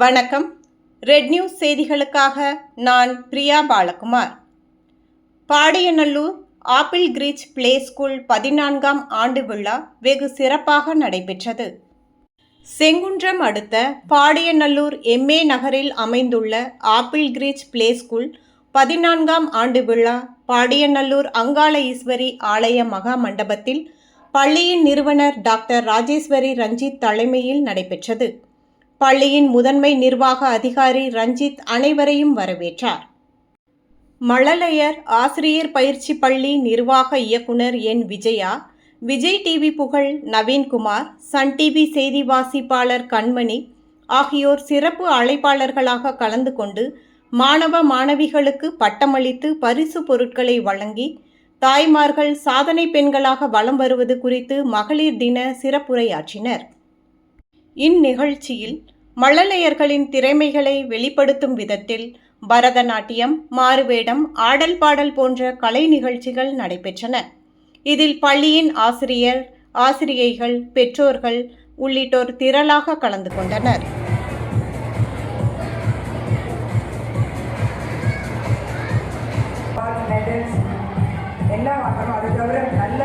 வணக்கம். Red news செய்திகளுக்காக நான் Priya Balakumar. Padiyanallur apple creche play school பதினான்காம் ஆண்டு விழா வெகு சிறப்பாக நடைபெற்றது. செங்குன்றம் அடுத்த பாடியநல்லூர் எம்ஏ நகரில் அமைந்துள்ள ஆப்பிள் கிரீச் பிளே ஸ்கூல் பதினான்காம் ஆண்டு விழா பாடியநல்லூர் அங்காள ஈஸ்வரி ஆலய மகா மண்டபத்தில் பள்ளியின் நிறுவனர் டாக்டர் ராஜேஸ்வரி ரஞ்சித் தலைமையில் நடைபெற்றது. பள்ளியின் முதன்மை நிர்வாக அதிகாரி ரஞ்சித் அனைவரையும் வரவேற்றார். மழலையர் ஆசிரியர் பயிற்சி பள்ளி நிர்வாக இயக்குனர் என். விஜயா விஜய் டிவி புகழ் நவீன்குமார் சன் டிவி செய்தி வாசிப்பாளர் கண்மணி ஆகியோர் சிறப்பு அழைப்பாளர்களாக கலந்து கொண்டு மாணவ மாணவிகளுக்கு பட்டமளித்து பரிசு பொருட்களை வழங்கி தாய்மார்கள் சாதனை பெண்களாக வலம் வருவது குறித்து மகளிர் தின சிறப்புரையாற்றினர். இந்நிகழ்ச்சியில் மழலையர்களின் திறமைகளை வெளிப்படுத்தும் விதத்தில் பரதநாட்டியம் மாறுவேடம் ஆடல் பாடல் போன்ற கலை நிகழ்ச்சிகள் நடைபெற்றன. இதில் பள்ளியின் ஆசிரியர் ஆசிரியைகள் பெற்றோர்கள் உள்ளிட்டோர் திரளாக கலந்து கொண்டனர். எல்லாம் அது தவிர நல்ல